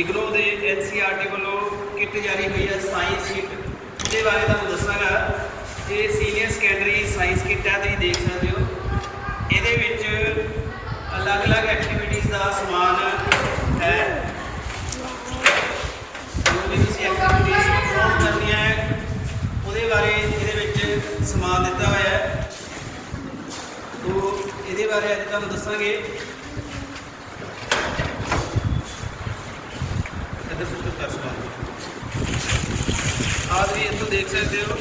ਇਗਨੋ ਦੇ ਐਨਸੀਆਰਟੀ ਵੱਲੋਂ ਕਿੱਟ ਜਾਰੀ ਹੋਈ ਹੈ ਸਾਇੰਸ ਕਿੱਟ। ਉਹਦੇ ਬਾਰੇ ਤੁਹਾਨੂੰ ਦੱਸਾਂਗਾ। ਇਹ ਸੀਨੀਅਰ ਸੈਕੰਡਰੀ ਸਾਇੰਸ ਕਿੱਟ ਹੈ ਤੁਸੀਂ ਦੇਖ ਸਕਦੇ ਹੋ। ਇਹਦੇ ਵਿੱਚ ਅਲੱਗ-ਅਲੱਗ ਐਕਟੀਵਿਟੀਜ਼ ਦਾ ਸਮਾਨ ਹੈ। ਜੋ ਵੀ ਤੁਸੀਂ ਐਕਟੀਵਿਟੀਜ਼ ਪਰਫਾਰਮ ਕਰਨੀਆਂ ਹੈ, ਉਹਦੇ ਬਾਰੇ ਇਹਦੇ ਵਿੱਚ ਸਮਾਨ ਦਿੱਤਾ ਹੋਇਆ ਹੈ। ਤੋ, ਇਹਦੇ ਬਾਰੇ ਅੱਜ ਤੁਹਾਨੂੰ ਦੱਸਾਂਗੇ ਇੱਧਰ ਸੁੱਟ ਕਰ ਸਮਾਨ ਆਹ ਵੀ ਇੱਥੋਂ ਦੇਖ ਸਕਦੇ ਹੋ।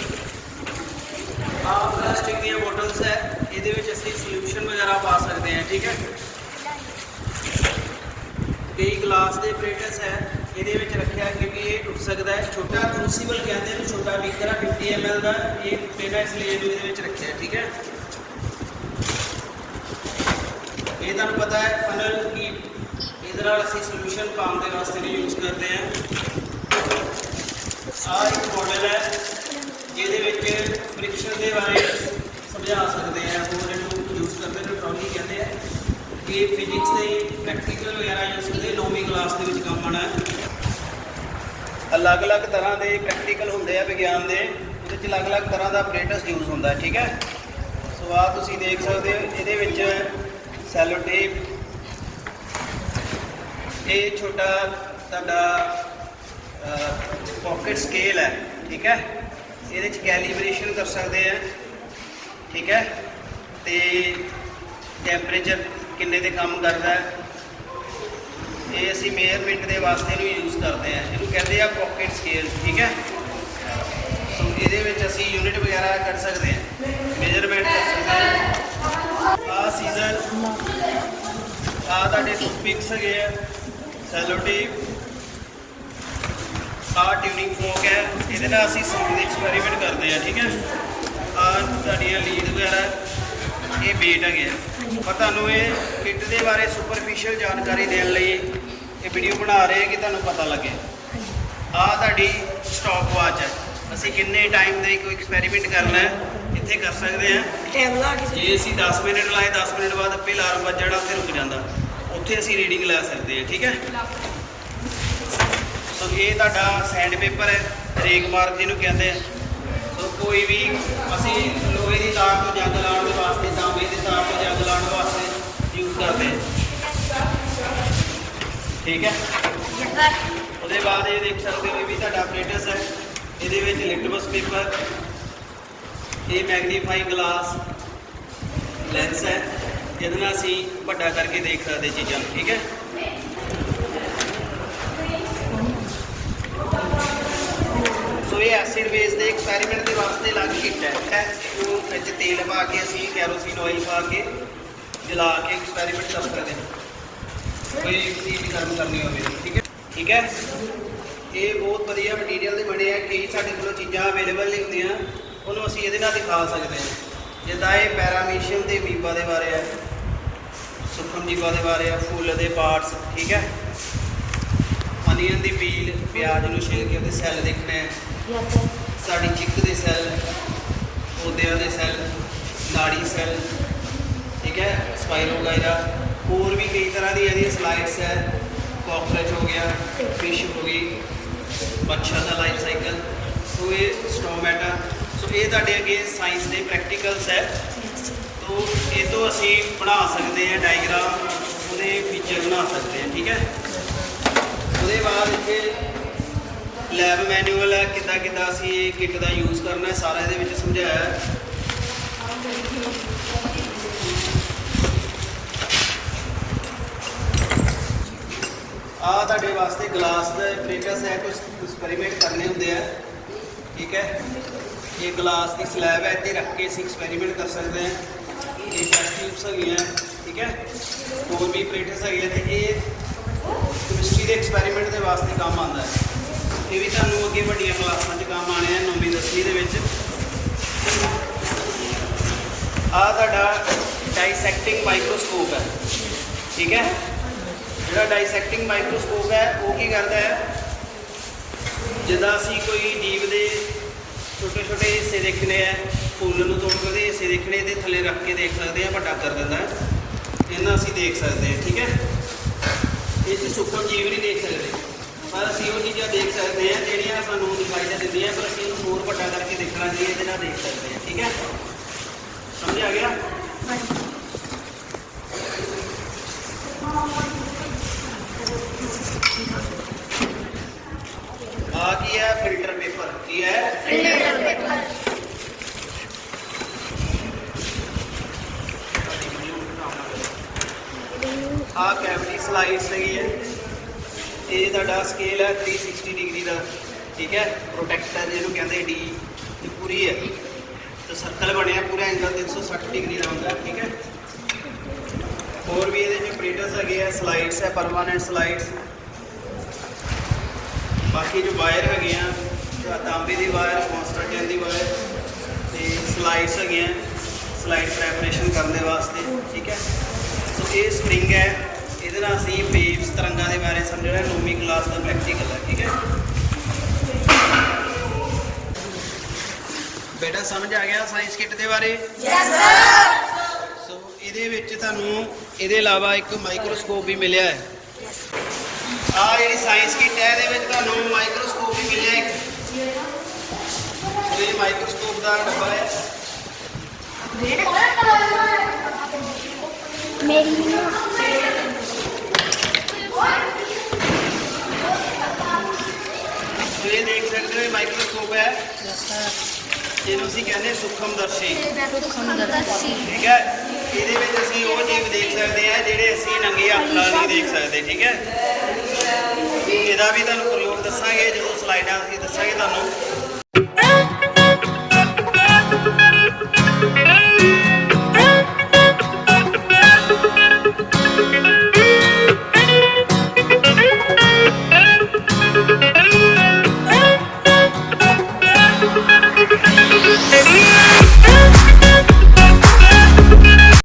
ਆਹ ਪਲਾਸਟਿਕ ਦੀਆਂ ਬੋਟਲਸ ਹੈ। ਇਹਦੇ ਵਿੱਚ ਅਸੀਂ ਸੋਲੂਸ਼ਨ ਵਗੈਰਾ ਪਾ ਸਕਦੇ ਹਾਂ, ਠੀਕ ਹੈ। ਕਈ ਗਲਾਸ ਦੇ ਪਲੇਟਸ ਹੈ। ਇਹਦੇ ਵਿੱਚ ਰੱਖਿਆ ਕਿਉਂਕਿ ਇਹ ਟੁੱਟ ਸਕਦਾ ਹੈ। ਛੋਟਾ ਕ੍ਰੂਸੀਬਲ ਕਹਿੰਦੇ ਨੇ, ਛੋਟਾ ਬੀਕਰ ਹੈ 50 ml ਦਾ। ਇਹ ਟੁੱਟੇਗਾ ਇਸ ਲਈ ਇਹਨੂੰ ਇਹਦੇ ਵਿੱਚ ਰੱਖਿਆ, ਠੀਕ ਹੈ। ਇਹ ਤੁਹਾਨੂੰ ਪਤਾ ਹੈ ਫਨਲ ਕੀ ਇਹਦੇ ਨਾਲ ਅਸੀਂ ਸੋਲੂਸ਼ਨ ਪਾਉਣ ਦੇ ਵਾਸਤੇ ਵੀ ਯੂਜ਼ ਕਰਦੇ ਹਾਂ। ਆਹ ਇੱਕ ਮੋਡਲ ਹੈ, ਜਿਹਦੇ ਵਿੱਚ ਫ੍ਰਿਕਸ਼ਨ ਦੇ ਬਾਰੇ ਸਮਝਾ ਸਕਦੇ ਆ। ਹੋਰ ਇਹਨੂੰ ਯੂਜ਼ ਕਰਦੇ ਨੇ ਟਰੋਲੀ ਕਹਿੰਦੇ ਆ। ਇਹ ਫਿਜ਼ਿਕਸ ਦੇ ਪ੍ਰੈਕਟੀਕਲ ਵਗੈਰਾ ਯੂਜ਼ ਕਰਦੇ ਨੌਵੀਂ ਕਲਾਸ ਦੇ ਵਿੱਚ ਕੰਮ ਆਣਾ ਅਲੱਗ-ਅਲੱਗ ਤਰ੍ਹਾਂ ਦੇ ਪ੍ਰੈਕਟੀਕਲ ਹੁੰਦੇ ਆ ਵਿਗਿਆਨ ਦੇ, ਉਹਦੇ ਚ ਅਲੱਗ-ਅਲੱਗ ਤਰ੍ਹਾਂ ਦਾ ਅਪਰੇਟਸ ਯੂਜ਼ ਹੁੰਦਾ, ਠੀਕ ਹੈ? ਸੋ ਆਹ ਤੁਸੀਂ ਦੇਖ ਸਕਦੇ ਹੋ, ਇਹਦੇ ਵਿੱਚ ਸੈਲੋ ਟੇਪ ਇਹ ਛੋਟਾ ਤੁਹਾਡਾ ਪਾਕਟ ਸਕੇਲ ਹੈ, ਠੀਕ ਹੈ? ਇਹਦੇ ਚ ਕੈਲੀਬ੍ਰੇਸ਼ਨ ਕਰ ਸਕਦੇ ਆ, ਠੀਕ ਹੈ? ਤੇ ਟੈਂਪਰੇਚਰ ਕਿੰਨੇ ਤੇ ਕੰਮ ਕਰਦਾ ਹੈ? ਇਹ ਅਸੀਂ ਮੇਜ਼ਰਮੈਂਟ ਦੇ ਵਾਸਤੇ ਨੂੰ ਯੂਜ਼ ਕਰਦੇ ਆ। ਇਹਨੂੰ ਕਹਿੰਦੇ ਆ ਪਾਕਟ ਸਕੇਲ ਠੀਕ ਹੈ? ਸੋ ਇਹਦੇ ਵਿੱਚ ਅਸੀਂ ਯੂਨਿਟ ਵਗੈਰਾ ਕਰ ਸਕਦੇ ਆ। ਮੇਜ਼ਰਮੈਂਟ ਕਰ ਸਕਦੇ ਆ। ਆ ਸੀਜ਼ਨ ਆ ਤੁਹਾਡੇ ਟੂਥਪਿਕਸ ਹੈਗੇ ਆ। ਸੈਲੋ ਆ ਟਿਊਨਿੰਗ ਫੋਕ ਹੈ। ਇਹਦੇ ਨਾਲ ਅਸੀਂ ਸਾਊਂਡ ਦੇ ਐਕਸਪੈਰੀਮੈਂਟ ਕਰਦੇ ਆ ਠੀਕ ਹੈ? ਆ ਤੁਹਾਡੀਆਂ ਲੀਡ ਵਗੈਰਾ ਇਹ ਬੇਟ ਹੈਗੇ ਆ। ਪਰ ਤੁਹਾਨੂੰ ਇਹ ਕਿੱਟ ਦੇ ਬਾਰੇ ਸੁਪਰਫੀਸ਼ੀਅਲ ਜਾਣਕਾਰੀ ਦੇਣ ਲਈ ਇਹ ਵੀਡੀਓ ਬਣਾ ਰਹੇ ਹਾਂ ਕਿ ਤੁਹਾਨੂੰ ਪਤਾ ਲੱਗੇ। ਆ ਤੁਹਾਡੀ ਸਟਾਪ ਵਾਚ ਹੈ। ਅਸੀਂ ਕਿੰਨੇ ਟਾਈਮ ਦੇ ਕੋਈ ਐਕਸਪੈਰੀਮੈਂਟ ਕਰਨਾ ਹੈ ਇੱਥੇ ਕਰ ਸਕਦੇ ਹਾਂ? ਟਾਈਮ ਲਾ ਕੇ ਜੇ ਅਸੀਂ 10 ਮਿੰਟ ਲਾਏ 10 ਮਿੰਟ ਬਾਅਦ ਆਪੇ ਅਲਾਰਮ ਵੱਜਣਾ ਉੱਥੇ ਰੁਕ ਜਾਂਦਾ। ਉੱਥੇ ਅਸੀਂ ਰੀਡਿੰਗ ਲੈ ਸਕਦੇ ਹਾਂ ਠੀਕ ਹੈ? ਸੋ ਇਹ ਤੁਹਾਡਾ ਸੈਂਡ ਪੇਪਰ ਹੈ ਰੇਕ ਮਾਰਕ ਜਿਹਨੂੰ ਕਹਿੰਦੇ ਆ। ਸੋ ਕੋਈ ਵੀ ਅਸੀਂ ਲੋਹੇ ਦੀ ਤਾਰ ਤੋਂ ਜੰਗ ਲਾਉਣ ਦੇ ਵਾਸਤੇ, ਤਾਂਬੇ ਦੀ ਤਾਰ ਤੋਂ ਜੰਗ ਲਾਉਣ ਵਾਸਤੇ ਯੂਜ਼ ਕਰਦੇ ਹਾਂ ਠੀਕ ਹੈ? ਉਹਦੇ ਬਾਅਦ ਇਹ ਦੇਖ ਸਕਦੇ ਹੋ, ਇਹ ਵੀ ਤੁਹਾਡਾ ਆਪਰੇਟਸ ਹੈ। ਇਹਦੇ ਵਿੱਚ ਲਿਟਮਸ ਪੇਪਰ ਇਹ ਮੈਗਨੀਫਾਈ ਗਲਾਸ ਲੈਂਸ ਹੈ। ਜਿਹਦੇ ਨਾਲ ਅਸੀਂ ਵੱਡਾ ਕਰਕੇ ਦੇਖ ਸਕਦੇ ਚੀਜ਼ਾਂ ਨੂੰ, ਠੀਕ ਹੈ ਸੋ ਇਹ ਐਸਿਡ ਬੇਸ ਦੇ ਐਕਸਪੈਰੀਮੈਂਟ ਦੇ ਵਾਸਤੇ ਅਲੱਗ ਕਿੱਟ ਹੈ। ਉਹ ਵਿੱਚ ਤੇਲ ਪਾ ਕੇ ਅਸੀਂ ਕੈਰੋਸਿਨ ਆਇਲ ਪਾ ਕੇ ਜਲਾ ਕੇ ਐਕਸਪੈਰੀਮੈਂਟ ਕਰ ਸਕਦੇ ਹਾਂ। ਕੋਈ ਚੀਜ਼ ਵੀ ਕਰਨੀ ਹੋਵੇ, ਠੀਕ ਹੈ? ਠੀਕ ਹੈ? ਇਹ ਬਹੁਤ ਵਧੀਆ ਮਟੀਰੀਅਲ ਦੇ ਬਣੇ ਆ। ਕਈ ਸਾਡੇ ਕੋਲ ਚੀਜ਼ਾਂ ਅਵੇਲੇਬਲ ਨਹੀਂ ਹੁੰਦੀਆਂ। ਉਹਨੂੰ ਅਸੀਂ ਇਹਦੇ ਨਾਲ ਦਿਖਾ ਸਕਦੇ ਹਾਂ। ਜਿੱਦਾਂ ਇਹ ਪੈਰਾਮੀਸ਼ੀਅਮ ਦੇ ਮੀਬਾ ਦੇ ਬਾਰੇ ਹੈ ਸੁਖਮ ਜੀਵਾ ਦੇ ਬਾਰੇ ਆ, ਫੁੱਲ ਦੇ ਪਾਰਟਸ ਠੀਕ ਹੈ? ਅਨੀਅਨ ਦੀ ਪੀਲ, ਪਿਆਜ਼ ਨੂੰ ਛਿੱਲ ਕੇ ਉਹਦੇ ਸੈੱਲ ਦੇਖਣੇ ਆ। ਸਾਡੀ ਚਿੱਕ ਦੇ ਸੈੱਲ, ਪੌਦਿਆਂ ਦੇ ਸੈੱਲ, ਨਾੜੀ ਸੈੱਲ, ਠੀਕ ਹੈ ਸਪਾਇਰੋਗਾਇਰਾ ਹੋਰ ਵੀ ਕਈ ਤਰ੍ਹਾਂ ਦੀ ਇਹਦੀ ਸਲਾਈਡਸ ਹੈ ਕਾਕਰੋਚ ਹੋ ਗਿਆ ਫਿਸ਼ ਹੋ ਗਈ, ਮੱਛਰ ਦਾ ਲਾਈਫ ਸਾਈਕਲ ਸੋ ਇਹ ਸਟੋਮੈਟਾ ਸੋ ਇਹ ਤੁਹਾਡੇ ਅੱਗੇ ਸਾਇੰਸ ਦੇ ਪ੍ਰੈਕਟੀਕਲਸ ਹੈ। ਤੋ ਇਹ ਤੋਂ ਅਸੀਂ ਬਣਾ ਸਕਦੇ ਹਾਂ ਡਾਇਗ੍ਰਾਮ ਉਹਦੇ ਫੀਚਰ ਬਣਾ ਸਕਦੇ ਹਾਂ, ਠੀਕ ਹੈ। ਉਹਦੇ ਬਾਅਦ ਇੱਥੇ ਲੈਬ ਮੈਨੂਅਲ ਹੈ ਕਿੱਦਾਂ ਕਿੱਦਾਂ ਅਸੀਂ ਇਹ ਕਿੱਟ ਦਾ ਯੂਜ਼ ਕਰਨਾ ਹੈ, ਸਾਰਾ ਇਹਦੇ ਵਿੱਚ ਸਮਝਾਇਆ ਹੈ। ਆ ਤੁਹਾਡੇ ਵਾਸਤੇ ਗਲਾਸ ਦਾ ਬ੍ਰੇਕਰਸ ਹੈ ਕੁਝ ਐਕਸਪੈਰੀਮੈਂਟ ਕਰਨੇ ਹੁੰਦੇ ਆ। ਠੀਕ ਹੈ? ਇਹ ਗਲਾਸ ਦੀ ਸਲੈਬ ਹੈ, ਇੱਥੇ ਰੱਖ ਕੇ ਅਸੀਂ ਐਕਸਪੈਰੀਮੈਂਟ ਕਰ ਸਕਦੇ ਹਾਂ। ਇਹ ਟੈਸਟ ਟਿਊਬਸ ਹੈਗੀਆਂ, ਠੀਕ ਹੈ? ਹੋਰ ਵੀ ਪਲੇਟਸ ਹੈਗੀਆਂ ਤੇ ਇਹ ਕੈਮਿਸਟਰੀ ਦੇ ਐਕਸਪੈਰੀਮੈਂਟ ਦੇ ਵਾਸਤੇ ਕੰਮ ਆਉਂਦਾ ਹੈ। ਇਹ ਵੀ ਤੁਹਾਨੂੰ ਅੱਗੇ ਵੱਡੀਆਂ ਕਲਾਸਾਂ 'ਚ ਕੰਮ ਆਣੇ ਆ ਨੌਵੀਂ, ਦਸਵੀਂ ਦੇ ਵਿੱਚ। ਆ ਤੁਹਾਡਾ ਡਾਈਸੈਕਟਿੰਗ ਮਾਈਕਰੋਸਕੋਪ ਹੈ। ਠੀਕ ਹੈ? ਜਿਹੜਾ ਡਾਈਸੈਕਟਿੰਗ ਮਾਈਕਰੋਸਕੋਪ ਹੈ, ਉਹ ਕੀ ਕਰਦਾ ਹੈ? ਜਿੱਦਾਂ ਅਸੀਂ ਕੋਈ ਜੀਵ ਦੇ ਛੋਟੇ ਛੋਟੇ ਹਿੱਸੇ ਦੇਖਣੇ ਆ, ਫੁੱਲ ਨੂੰ ਤੋੜ ਕੇ ਉਹਦੇ ਹਿੱਸੇ ਦੇਖਣੇ ਤੇ ਥੱਲੇ ਰੱਖ ਕੇ ਦੇਖ ਸਕਦੇ ਆ ਵੱਡਾ ਕਰ ਦਿੰਦਾ ਹੈ। ਇਹਨਾਂ ਅਸੀਂ ਦੇਖ ਸਕਦੇ ਹਾਂ ਠੀਕ ਹੈ? ਇਹ 'ਚ ਸੁੱਕਮ ਜੀਵ ਨਹੀਂ ਦੇਖ ਸਕਦੇ। ਪਰ ਅਸੀਂ ਉਹ ਸਕਦੇ ਆ ਜਿਹੜੀਆਂ ਸਾਨੂੰ ਦਿਖਾਈ ਤਾਂ ਦਿੰਦੀਆਂ ਪਰ ਅਸੀਂ ਇਹਨੂੰ ਹੋਰ ਵੱਡਾ ਕਰਕੇ ਦੇਖਣਾ ਜੀ ਇਹਦੇ ਨਾਲ ਦੇਖ ਸਕਦੇ ਆ ਠੀਕ ਹੈ? ਸਮਝ ਆ ਗਿਆ? ਆ ਕੀ ਹੈ? Filter paper. ਕੀ ਹੈ? ਆ ਕੈਵਿਟੀ ਸਲਾਈਸ ਹੈਗੀ ਹੈ। ਇਹ ਤੁਹਾਡਾ ਸਕੇਲ ਹੈ 360 ਡਿਗਰੀ ਦਾ, ਠੀਕ ਹੈ? ਪ੍ਰੋਟੈਕਟ ਹੈ ਜਿਹਨੂੰ ਕਹਿੰਦੇ ਡੀ ਇਹ ਪੂਰੀ ਹੈ। ਤੇ ਸਰਕਲ ਬਣਿਆ ਪੂਰਾ ਐਂਗਲ 360 ਡਿਗਰੀ ਦਾ ਹੁੰਦਾ, ਠੀਕ ਹੈ? ਹੋਰ ਵੀ ਇਹਦੇ ਚ ਆਪਰੇਟਰਸ ਹੈਗੇ ਆ ਸਲਾਈਡਸ ਹੈ ਪਰਮਾਨੈਂਟ ਸਲਾਈਡਸ ਬਾਕੀ ਜੋ ਵਾਇਰ ਹੈਗੇ ਆ ਤਾਂਬੇ ਦੀ ਵਾਇਰ ਕਨਸਟਰਕਸ਼ਨ ਦੀ ਵਾਇਰ ਤੇ ਸਲਾਈਡਸ ਹੈਗੇ ਆ ਸਲਾਈਡ ਪ੍ਰੈਪਰੇਸ਼ਨ ਕਰਨ ਦੇ ਵਾਸਤੇ, ਠੀਕ ਹੈ? ਸੋ ਇਹ ਸਪ੍ਰਿੰਗ ਹੈ। ਇਹਦੇ ਨਾਲ ਅਸੀਂ ਵੇਵਸ ਤਰੰਗਾਂ ਦੇ ਬਾਰੇ ਸਮਝਣਾ ਨੌਵੀਂ ਕਲਾਸ ਦਾ ਪ੍ਰੈਕਟੀਕਲ ਹੈ ਠੀਕ ਹੈ? ਬੇਟਾ ਸਮਝ ਆ ਗਿਆ ਸਾਇੰਸ ਕਿੱਟ ਦੇ ਬਾਰੇ? ਸੋ ਇਹਦੇ ਵਿੱਚ ਤੁਹਾਨੂੰ ਇਹਦੇ ਇਲਾਵਾ ਇੱਕ ਮਾਈਕਰੋਸਕੋਪ ਵੀ ਮਿਲਿਆ ਹੈ। ਆ ਜਿਹੜੀ ਸਾਇੰਸ ਕਿੱਟ ਹੈ ਇਹਦੇ ਵਿੱਚ ਤੁਹਾਨੂੰ ਮਾਈਕਰੋਸਕੋਪ ਵੀ ਮਿਲਿਆ ਇੱਕ। ਸੋ ਇਹ ਮਾਈਕਰੋਸਕੋਪ ਦਾ ਡੱਬਾ ਹੈ। ਮੇਰੀ ਸੋ ਇਹ ਮਾਈਕਰੋਸਕੋਪ ਹੈ। ਇਹਨੂੰ ਅਸੀਂ ਕਹਿੰਦੇ ਸੂਖਮਦਰਸ਼ੀ। ਠੀਕ ਹੈ। ਇਹਦੇ ਵਿੱਚ ਅਸੀਂ ਉਹ ਜੀਵ ਦੇਖ ਸਕਦੇ ਆ ਜਿਹੜੇ ਅਸੀਂ ਨੰਗੇ ਅੱਖ ਨਾਲ ਨਹੀਂ ਦੇਖ ਸਕਦੇ ਠੀਕ ਹੈ। ਇਹਦਾ ਵੀ ਤੁਹਾਨੂੰ ਪ੍ਰਯੋਗ ਦੱਸਾਂਗੇ ਜਦੋਂ ਸਲਾਈਡਾਂ ਅਸੀਂ ਦੱਸਾਂਗੇ ਤੁਹਾਨੂੰ।